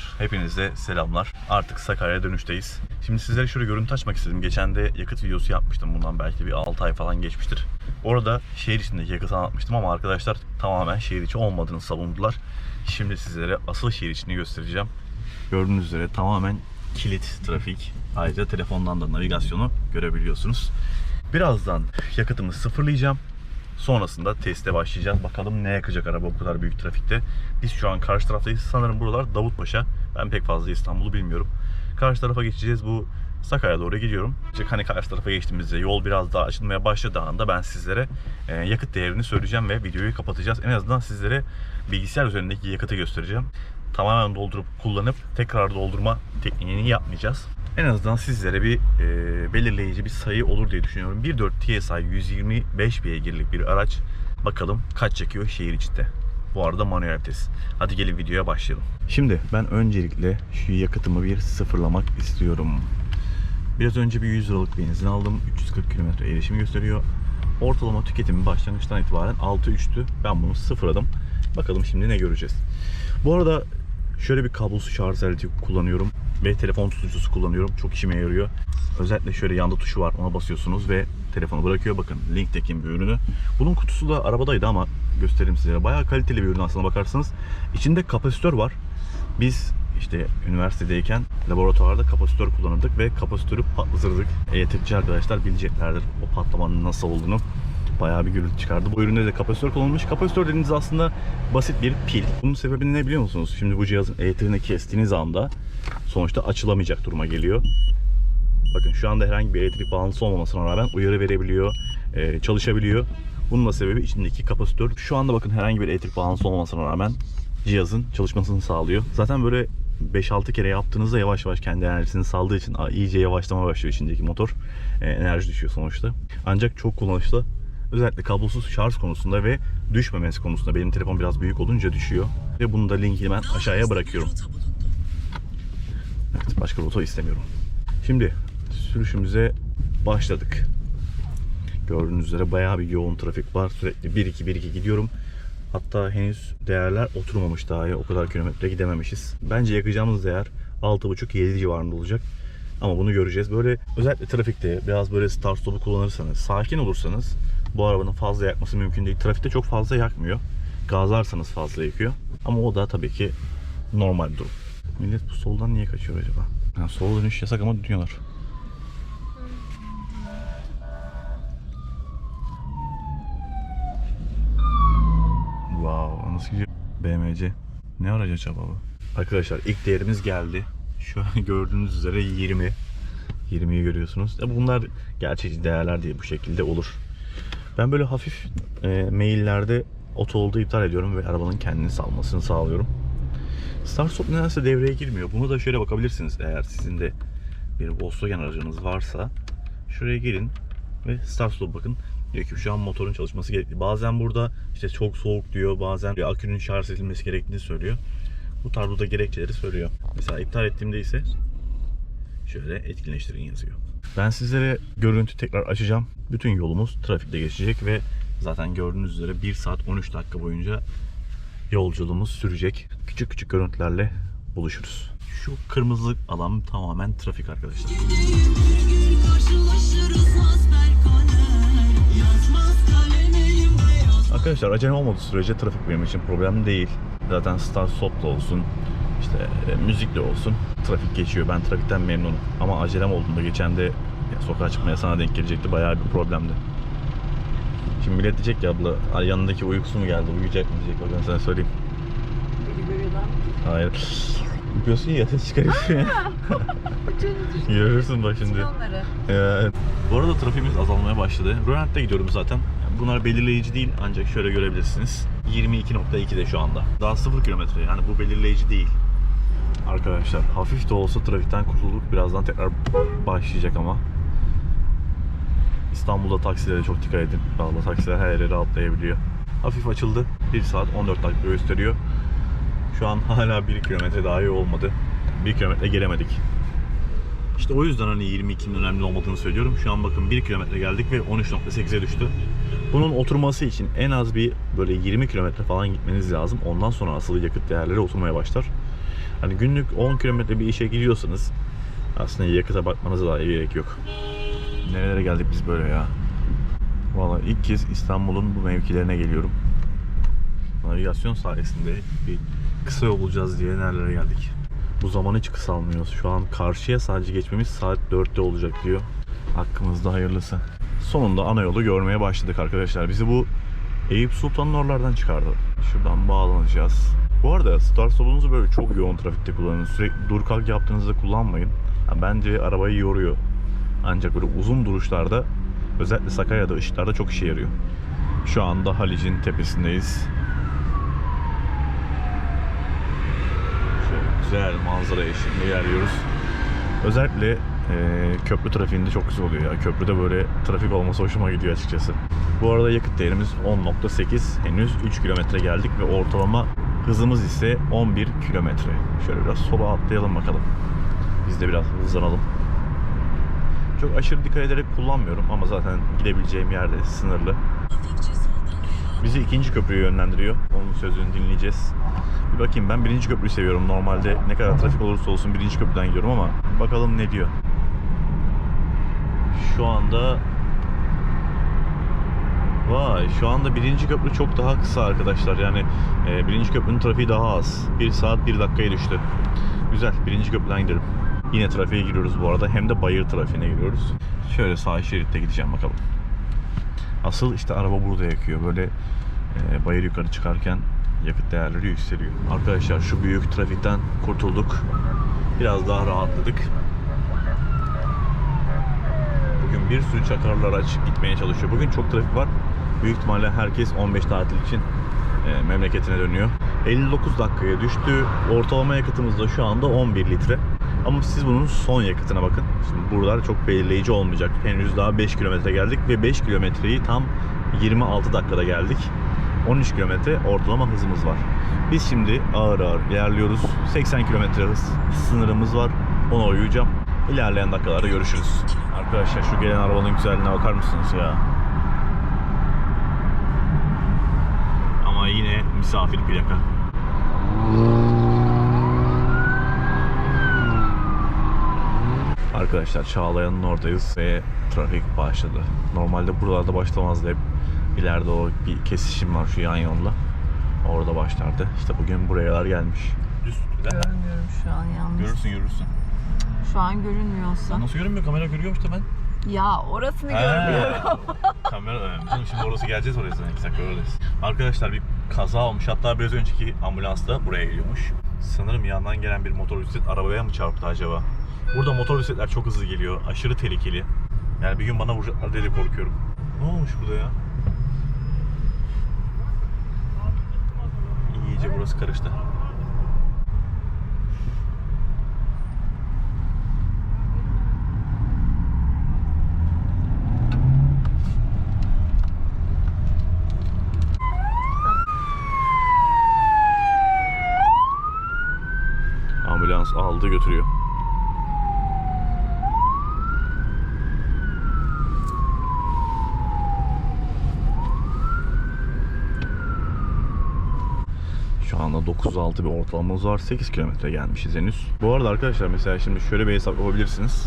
Arkadaşlar hepinize selamlar. Artık Sakarya'ya dönüşteyiz. Şimdi sizlere şöyle görüntü açmak istedim. Geçen de yakıt videosu yapmıştım bundan belki bir 6 ay falan geçmiştir. Orada şehir içindeki yakıtı anlatmıştım ama arkadaşlar tamamen şehir içi olmadığını savundular. Şimdi sizlere asıl şehir içini göstereceğim. Gördüğünüz üzere tamamen kilit trafik. Ayrıca telefondan da navigasyonu görebiliyorsunuz. Birazdan yakıtımı sıfırlayacağım. Sonrasında teste başlayacağız. Bakalım ne yakacak araba bu kadar büyük trafikte. Biz şu an karşı taraftayız. Sanırım buralar Davutpaşa. Ben pek fazla İstanbul'u bilmiyorum. Karşı tarafa geçeceğiz. Bu Sakarya'ya doğru gidiyorum. İşte hani karşı tarafa geçtiğimizde yol biraz daha açılmaya başladığı anda ben sizlere e, yakıt değerini söyleyeceğim ve videoyu kapatacağız. En azından sizlere bilgisayar üzerindeki yakıtı göstereceğim. Tamamen doldurup kullanıp tekrar doldurma tekniğini yapmayacağız. En azından sizlere bir e, belirleyici bir sayı olur diye düşünüyorum. 1.4 TSI 125 beygirlik bir araç. Bakalım kaç çekiyor şehir içinde. Bu arada manuel vites. Hadi gelin videoya başlayalım. Şimdi ben öncelikle şu yakıtımı bir sıfırlamak istiyorum. Biraz önce bir 100 liralık benzin aldım. 340 km erişimi gösteriyor. Ortalama tüketimi başlangıçtan itibaren 6.3'tü. Ben bunu sıfırladım. Bakalım şimdi ne göreceğiz. Bu arada şöyle bir kablosuz şarj aleti kullanıyorum ve telefon tutucusu kullanıyorum. Çok işime yarıyor. Özellikle şöyle yanda tuşu var. Ona basıyorsunuz ve telefonu bırakıyor. Bakın Link'teki bir ürünü. Bunun kutusu da arabadaydı ama göstereyim size. Bayağı kaliteli bir ürün aslına bakarsanız. İçinde kapasitör var. Biz işte üniversitedeyken laboratuvarda kapasitör kullanırdık ve kapasitörü patlatırdık. Elektrikçi arkadaşlar bileceklerdir o patlamanın nasıl olduğunu. Bayağı bir gürültü çıkardı. Bu üründe de kapasitör kullanılmış. Kapasitör dediğiniz aslında basit bir pil. Bunun sebebini ne biliyor musunuz? Şimdi bu cihazın elektriğini kestiğiniz anda sonuçta açılamayacak duruma geliyor. Bakın şu anda herhangi bir elektrik bağlantısı olmamasına rağmen uyarı verebiliyor, e, çalışabiliyor. Bunun da sebebi içindeki kapasitör. Şu anda bakın herhangi bir elektrik bağlantısı olmamasına rağmen cihazın çalışmasını sağlıyor. Zaten böyle 5-6 kere yaptığınızda yavaş yavaş kendi enerjisini saldığı için iyice yavaşlamaya başlıyor içindeki motor. E, enerji düşüyor sonuçta. Ancak çok kullanışlı. Özellikle kablosuz şarj konusunda ve düşmemesi konusunda benim telefon biraz büyük olunca düşüyor. Ve bunu da linkini ben aşağıya bırakıyorum. Evet, başka rota istemiyorum. Şimdi sürüşümüze başladık. Gördüğünüz üzere bayağı bir yoğun trafik var. Sürekli 1-2 1-2 gidiyorum. Hatta henüz değerler oturmamış daha o kadar kilometre gidememişiz. Bence yakacağımız değer 6.5-7 civarında olacak. Ama bunu göreceğiz. Böyle özellikle trafikte biraz böyle start stop'u kullanırsanız, sakin olursanız bu arabanın fazla yakması mümkün değil. Trafikte çok fazla yakmıyor. Gazlarsanız fazla yakıyor. Ama o da tabii ki normal durum. Millet bu soldan niye kaçıyor acaba? Ha, sol dönüş yasak ama dönüyorlar. Wow, nasıl gidiyor? BMC. Ne aracı acaba bu? Arkadaşlar ilk değerimiz geldi. Şu an gördüğünüz üzere 20. 20'yi görüyorsunuz. E bunlar gerçekçi değerler diye bu şekilde olur. Ben böyle hafif e, maillerde oto olduğu iptal ediyorum ve arabanın kendini salmasını sağlıyorum. Start stop nedense devreye girmiyor. Bunu da şöyle bakabilirsiniz eğer sizin de bir Volkswagen aracınız varsa. Şuraya gelin ve start stop bakın. Diyor ki şu an motorun çalışması gerekli. Bazen burada işte çok soğuk diyor. Bazen bir akünün şarj edilmesi gerektiğini söylüyor. Bu tarzda da gerekçeleri söylüyor. Mesela iptal ettiğimde ise şöyle etkinleştirin yazıyor. Ben sizlere görüntü tekrar açacağım. Bütün yolumuz trafikte geçecek ve zaten gördüğünüz üzere 1 saat 13 dakika boyunca yolculuğumuz sürecek. Küçük küçük görüntülerle buluşuruz. Şu kırmızı alan tamamen trafik arkadaşlar. Arkadaşlar acelem olmadığı sürece trafik benim için problem değil. Zaten start stop'la olsun, işte e, müzikle olsun trafik geçiyor. Ben trafikten memnunum. Ama acelem olduğunda geçen de sokağa çıkmaya sana denk gelecekti. Bayağı bir problemdi. Şimdi millet diyecek ya abla yanındaki uykusu mu geldi, uyuyacak mı diyecek. Bak ben sana söyleyeyim. Beni? Hayır. Yapıyorsun ya ses çıkarıyorsun. Görürsün bak şimdi. Evet. Bu arada trafiğimiz azalmaya başladı. Rölantte gidiyorum zaten. Bunlar belirleyici değil ancak şöyle görebilirsiniz. 22.2'de şu anda. Daha 0 kilometre yani bu belirleyici değil. Arkadaşlar hafif de olsa trafikten kurtulduk. Birazdan tekrar başlayacak ama. İstanbul'da taksilere çok dikkat edin. Valla taksiler her yere atlayabiliyor. Hafif açıldı. 1 saat 14 dakika gösteriyor. Şu an hala 1 kilometre daha iyi olmadı. 1 kilometre gelemedik. İşte o yüzden hani 22'nin önemli olmadığını söylüyorum. Şu an bakın 1 kilometre geldik ve 13.8'e düştü. Bunun oturması için en az bir böyle 20 kilometre falan gitmeniz lazım. Ondan sonra asıl yakıt değerleri oturmaya başlar. Hani günlük 10 kilometre bir işe gidiyorsanız aslında yakıta bakmanıza da gerek yok. Nerelere geldik biz böyle ya? Vallahi ilk kez İstanbul'un bu mevkilerine geliyorum. Navigasyon sayesinde bir kısa yol bulacağız diye nerelere geldik. Bu zaman hiç kısalmıyor. Şu an karşıya sadece geçmemiz saat 4'te olacak diyor. Hakkımızda hayırlısı. Sonunda ana yolu görmeye başladık arkadaşlar. Bizi bu Eyüp Sultan'ın oralardan çıkardı. Şuradan bağlanacağız. Bu arada start stop'unuzu böyle çok yoğun trafikte kullanın. Sürekli dur kalk yaptığınızda kullanmayın. Ya bence arabayı yoruyor. Ancak böyle uzun duruşlarda özellikle Sakarya'da ışıklarda çok işe yarıyor. Şu anda Halic'in tepesindeyiz. Şöyle güzel manzara eşliğinde ilerliyoruz. Özellikle e, köprü trafiğinde çok güzel oluyor ya. Köprüde böyle trafik olması hoşuma gidiyor açıkçası. Bu arada yakıt değerimiz 10.8. Henüz 3 kilometre geldik ve ortalama hızımız ise 11 kilometre. Şöyle biraz sola atlayalım bakalım. Biz de biraz hızlanalım. Çok aşırı dikkat ederek kullanmıyorum ama zaten gidebileceğim yerde sınırlı. Bizi ikinci köprüye yönlendiriyor. Onun sözünü dinleyeceğiz. Bir bakayım ben birinci köprüyü seviyorum. Normalde ne kadar trafik olursa olsun birinci köprüden gidiyorum ama bakalım ne diyor. Şu anda Vay şu anda birinci köprü çok daha kısa arkadaşlar. Yani e, birinci köprünün trafiği daha az. 1 saat 1 dakikaya düştü. Güzel birinci köprüden gidelim. Yine trafiğe giriyoruz bu arada. Hem de bayır trafiğine giriyoruz. Şöyle sağ şeritte gideceğim bakalım. Asıl işte araba burada yakıyor. Böyle e, bayır yukarı çıkarken yakıt değerleri yükseliyor. Arkadaşlar şu büyük trafikten kurtulduk. Biraz daha rahatladık. Bugün bir sürü çakarlı araç gitmeye çalışıyor. Bugün çok trafik var. Büyük ihtimalle herkes 15 tatil için e, memleketine dönüyor. 59 dakikaya düştü. Ortalama yakıtımız da şu anda 11 litre. Ama siz bunun son yakıtına bakın. Şimdi buralar çok belirleyici olmayacak. Henüz daha 5 kilometre geldik ve 5 kilometreyi tam 26 dakikada geldik. 13 kilometre ortalama hızımız var. Biz şimdi ağır ağır ilerliyoruz. 80 kilometre hız sınırımız var. Ona uyuyacağım. İlerleyen dakikalarda görüşürüz. Arkadaşlar şu gelen arabanın güzelliğine bakar mısınız ya? Ama yine misafir plaka. Arkadaşlar Çağlayan'ın oradayız ve trafik başladı. Normalde buralarda başlamazdı hep. İleride o bir kesişim var şu yan yolla. Orada başlardı. İşte bugün buraya kadar gelmiş. Düz Görmüyorum şu an yalnız. Görürsün yürürsün. Şu an görünmüyorsa. Nasıl görünmüyor? Kamera görüyor işte ben. Ya orasını görmüyorum. Kamera önemli. Canım Şimdi orası geleceğiz oraya zaten. İki dakika oradayız. Arkadaşlar bir kaza olmuş. Hatta biraz önceki ambulans da buraya geliyormuş. Sanırım yandan gelen bir motor bisiklet arabaya mı çarptı acaba? Burada motor bisikletler çok hızlı geliyor. Aşırı tehlikeli. Yani bir gün bana vuracaklar diye de korkuyorum. Ne olmuş burada ya? İyice burası karıştı. Ambulans aldı götürüyor. Şu anda 9.6 bir ortalamamız var. 8 kilometre gelmişiz henüz. Bu arada arkadaşlar mesela şimdi şöyle bir hesap yapabilirsiniz.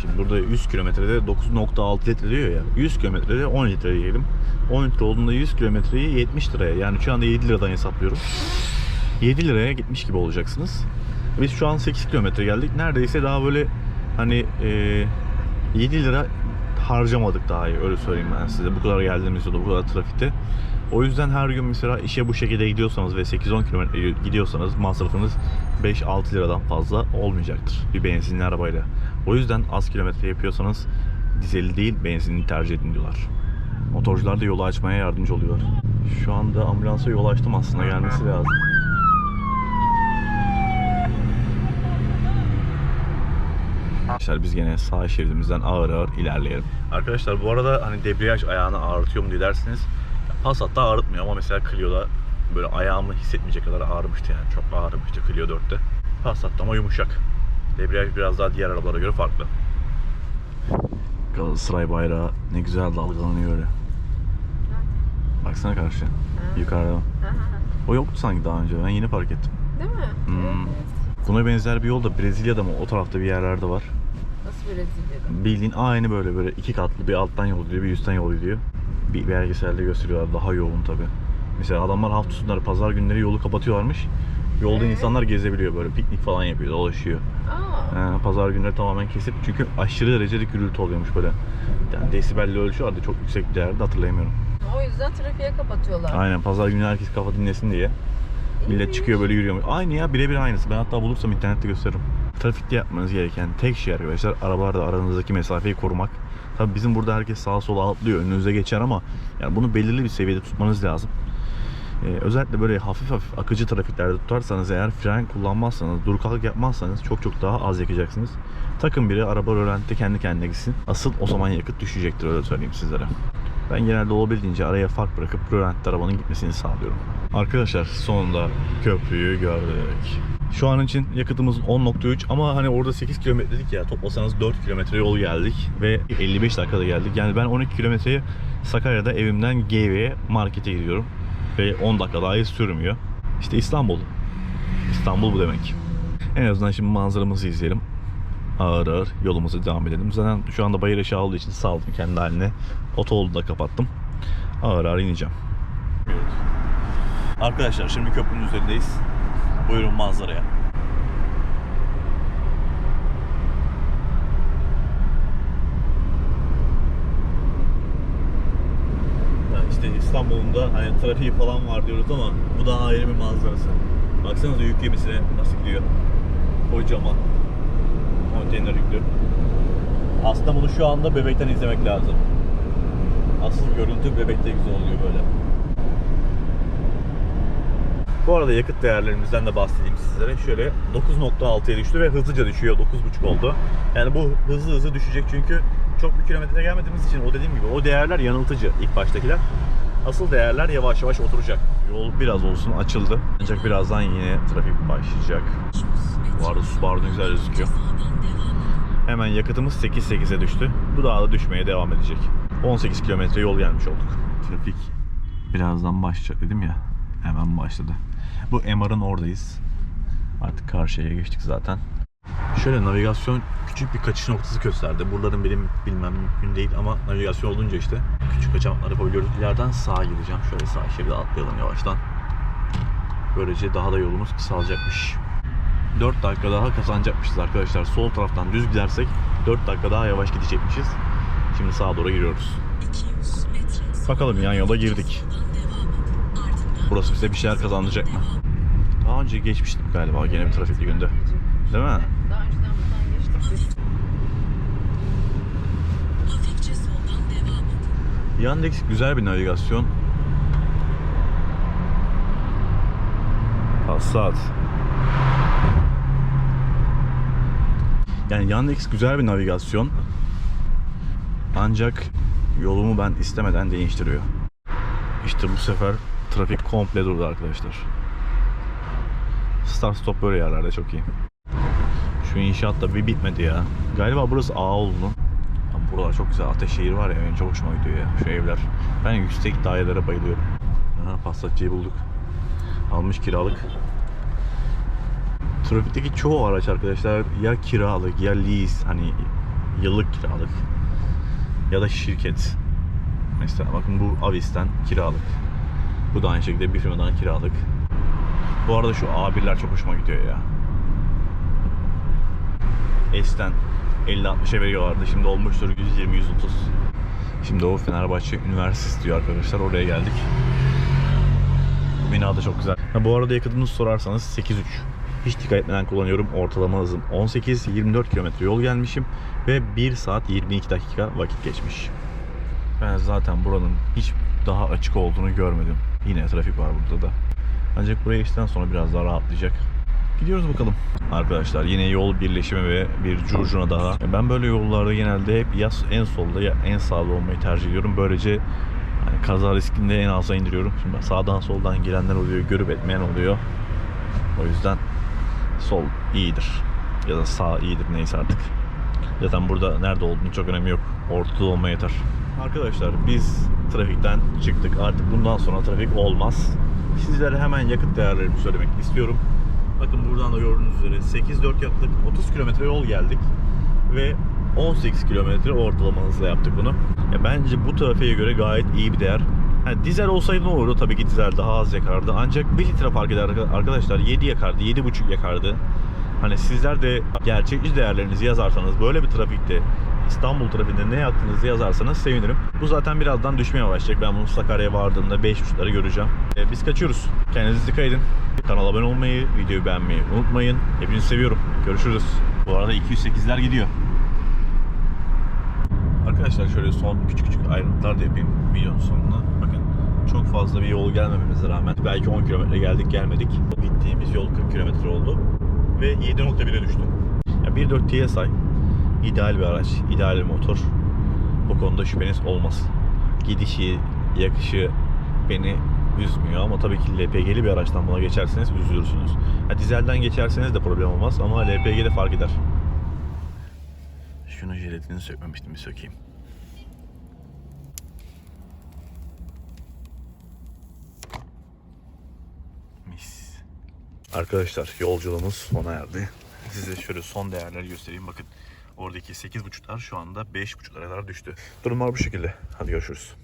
Şimdi burada 100 kilometrede 9.6 litre diyor ya. 100 kilometrede 10 litre diyelim. 10 litre olduğunda 100 kilometreyi 70 liraya yani şu anda 7 liradan hesaplıyorum. 7 liraya gitmiş gibi olacaksınız. Biz şu an 8 kilometre geldik. Neredeyse daha böyle hani e, 7 lira harcamadık daha iyi öyle söyleyeyim ben size. Bu kadar geldiğimiz yolda bu kadar trafikte. O yüzden her gün mesela işe bu şekilde gidiyorsanız ve 8-10 kilometre gidiyorsanız masrafınız 5-6 liradan fazla olmayacaktır bir benzinli arabayla. O yüzden az kilometre yapıyorsanız dizeli değil benzinli tercih edin diyorlar. Motorcular da yolu açmaya yardımcı oluyorlar. Şu anda ambulansa yol açtım aslında gelmesi lazım. Arkadaşlar biz gene sağ şeridimizden ağır ağır ilerleyelim. Arkadaşlar bu arada hani debriyaj ayağını ağrıtıyor mu diye dersiniz. Passat'ta ağrıtmıyor ama mesela Clio'da böyle ayağımı hissetmeyecek kadar ağrımıştı yani. Çok ağrımıştı Clio 4'te. Passat'ta ama yumuşak. Debriyaj biraz daha diğer arabalara göre farklı. Galatasaray bayrağı ne güzel dalgalanıyor öyle. Baksana karşı. Yukarıda. O yoktu sanki daha önce. Ben yeni fark ettim. Değil mi? Hmm. Buna benzer bir yol da Brezilya'da mı o tarafta bir yerlerde var. Brezilya'da? Bildiğin aynı böyle böyle iki katlı bir alttan yol gidiyor bir üstten yol gidiyor. Bir belgeselde gösteriyorlar daha yoğun tabi. Mesela adamlar hafta sonları pazar günleri yolu kapatıyorlarmış. Yolda Evet. insanlar gezebiliyor böyle piknik falan yapıyor dolaşıyor. Aa. Ee, pazar günleri tamamen kesip çünkü aşırı derecede gürültü oluyormuş böyle. Yani desibelle ölçüyorlardı çok yüksek bir değerde hatırlayamıyorum. O yüzden trafiğe kapatıyorlar. Aynen pazar günü herkes kafa dinlesin diye. Millet çıkıyor böyle yürüyor. Aynı ya birebir aynısı. Ben hatta bulursam internette gösteririm. Trafikte yapmanız gereken tek şey arkadaşlar arabalarda aranızdaki mesafeyi korumak. Tabi bizim burada herkes sağa sola atlıyor, önünüze geçer ama yani bunu belirli bir seviyede tutmanız lazım. Ee, özellikle böyle hafif hafif akıcı trafiklerde tutarsanız eğer fren kullanmazsanız, dur kalk yapmazsanız çok çok daha az yakacaksınız. Takın biri araba rölantide kendi kendine gitsin. Asıl o zaman yakıt düşecektir öyle söyleyeyim sizlere. Ben genelde olabildiğince araya fark bırakıp rölantide arabanın gitmesini sağlıyorum. Arkadaşlar sonunda köprüyü gördük. Şu an için yakıtımız 10.3 ama hani orada 8 kilometredik ya toplasanız 4 kilometre yol geldik ve 55 dakikada geldik. Yani ben 12 kilometreyi Sakarya'da evimden GV'ye markete gidiyorum ve 10 dakika dahi sürmüyor. İşte İstanbul. İstanbul bu demek. En azından şimdi manzaramızı izleyelim. Ağır ağır yolumuza devam edelim. Zaten şu anda bayır aşağı olduğu için saldım kendi haline. Otoyolu da kapattım. Ağır ağır ineceğim. Arkadaşlar şimdi köprünün üzerindeyiz. Buyurun manzaraya. Ya işte İstanbul'un da hani trafiği falan var diyoruz ama bu da ayrı bir manzarası. Baksanıza yük gemisine nasıl gidiyor. Kocaman. Konteyner yüklü. Aslında bunu şu anda bebekten izlemek lazım. Asıl görüntü bebekte güzel oluyor böyle. Bu arada yakıt değerlerimizden de bahsedeyim sizlere. Şöyle 9.6'ya düştü ve hızlıca düşüyor. 9.5 oldu. Yani bu hızlı hızlı düşecek çünkü çok bir kilometre gelmediğimiz için o dediğim gibi o değerler yanıltıcı ilk baştakiler. Asıl değerler yavaş yavaş oturacak. Yol biraz olsun açıldı. Ancak birazdan yine trafik başlayacak. Bu arada Subaru ne güzel gözüküyor. Hemen yakıtımız 8.8'e düştü. Bu daha da düşmeye devam edecek. 18 kilometre yol gelmiş olduk. Trafik birazdan başlayacak dedim ya. Hemen başladı. Bu MR'ın oradayız. Artık karşıya geçtik zaten. Şöyle navigasyon küçük bir kaçış noktası gösterdi. Buraların benim bilmem mümkün değil ama navigasyon olunca işte küçük kaçamaklar yapabiliyoruz. İleriden sağa gideceğim. Şöyle sağ şeride atlayalım yavaştan. Böylece daha da yolumuz kısalacakmış. 4 dakika daha kazanacakmışız arkadaşlar. Sol taraftan düz gidersek 4 dakika daha yavaş gidecekmişiz. Şimdi sağa doğru giriyoruz. Bakalım yan yola girdik. Burası bize bir şeyler kazandıracak mı? Daha önce geçmiştim galiba gene bir trafikli günde. Değil mi? Daha önceden buradan geçtik biz. Yandex güzel bir navigasyon. Passat. Yani Yandex güzel bir navigasyon. Ancak yolumu ben istemeden değiştiriyor. İşte bu sefer trafik komple durdu arkadaşlar. Start stop böyle yerlerde çok iyi. Şu inşaat da bir bitmedi ya. Galiba burası Ağoğlu. Buralar çok güzel. Ateşehir var ya çok hoşuma gidiyor ya şu evler. Ben yüksek dairelere bayılıyorum. Aha Passatçı'yı bulduk. Almış kiralık. Trafikteki çoğu araç arkadaşlar ya kiralık ya lease hani yıllık kiralık ya da şirket. Mesela bakın bu Avis'ten kiralık. Bu da aynı şekilde bir firmadan kiralık. Bu arada şu A1'ler çok hoşuma gidiyor ya. S'ten 50-60'a veriyorlardı. Şimdi olmuştur 120-130. Şimdi o Fenerbahçe Üniversitesi diyor arkadaşlar. Oraya geldik. Bina da çok güzel. Ha, bu arada yakıtınızı sorarsanız 8.3. Hiç dikkat etmeden kullanıyorum. Ortalama hızım 18-24 km yol gelmişim. Ve 1 saat 22 dakika vakit geçmiş. Ben zaten buranın hiç daha açık olduğunu görmedim. Yine trafik var burada da. Ancak buraya geçtikten sonra biraz daha rahatlayacak. Gidiyoruz bakalım. Arkadaşlar yine yol birleşimi ve bir curcuna daha. Ben böyle yollarda genelde hep ya en solda ya en sağda olmayı tercih ediyorum. Böylece hani kaza riskini de en aza indiriyorum. Şimdi sağdan soldan girenler oluyor, görüp etmeyen oluyor. O yüzden sol iyidir. Ya da sağ iyidir neyse artık. Zaten burada nerede olduğunu çok önemi yok. Ortada olmaya yeter. Arkadaşlar biz trafikten çıktık. Artık bundan sonra trafik olmaz. Sizlere hemen yakıt değerlerimi söylemek istiyorum. Bakın buradan da gördüğünüz üzere 8-4 yaklaşık 30 kilometre yol geldik ve 18 kilometre ortalama hızla yaptık bunu. Ya bence bu trafiğe göre gayet iyi bir değer. Ha, dizel olsaydı ne olurdu? Tabii ki dizel daha az yakardı. Ancak 1 litre fark eder arkadaşlar 7 yakardı, 7,5 yakardı. Hani sizler de gerçekçi değerlerinizi yazarsanız böyle bir trafikte İstanbul trafiğinde ne yaktığınızı yazarsanız sevinirim. Bu zaten birazdan düşmeye başlayacak. Ben bunu Sakarya'ya vardığımda 5.5'ları göreceğim. Ee, biz kaçıyoruz. Kendinize dikkat edin. Kanala abone olmayı, videoyu beğenmeyi unutmayın. Hepinizi seviyorum. Görüşürüz. Bu arada 208'ler gidiyor. Arkadaşlar şöyle son küçük küçük ayrıntılar da yapayım videonun sonuna. Bakın çok fazla bir yol gelmememize rağmen belki 10 kilometre geldik gelmedik. Gittiğimiz yol 40 kilometre oldu ve 7.1'e düştüm. Ya 1.4 TSI ideal bir araç, ideal bir motor. Bu konuda şüpheniz olmaz. Gidişi, yakışı beni üzmüyor ama tabii ki LPG'li bir araçtan buna geçerseniz üzülürsünüz. Ha, dizelden geçerseniz de problem olmaz ama LPG'de fark eder. Şunu jiletini sökmemiştim bir sökeyim. Mis. Arkadaşlar yolculuğumuz sona erdi. Size şöyle son değerleri göstereyim. Bakın oradaki 8.5'lar şu anda 5.5'lara kadar düştü. Durumlar bu şekilde. Hadi görüşürüz.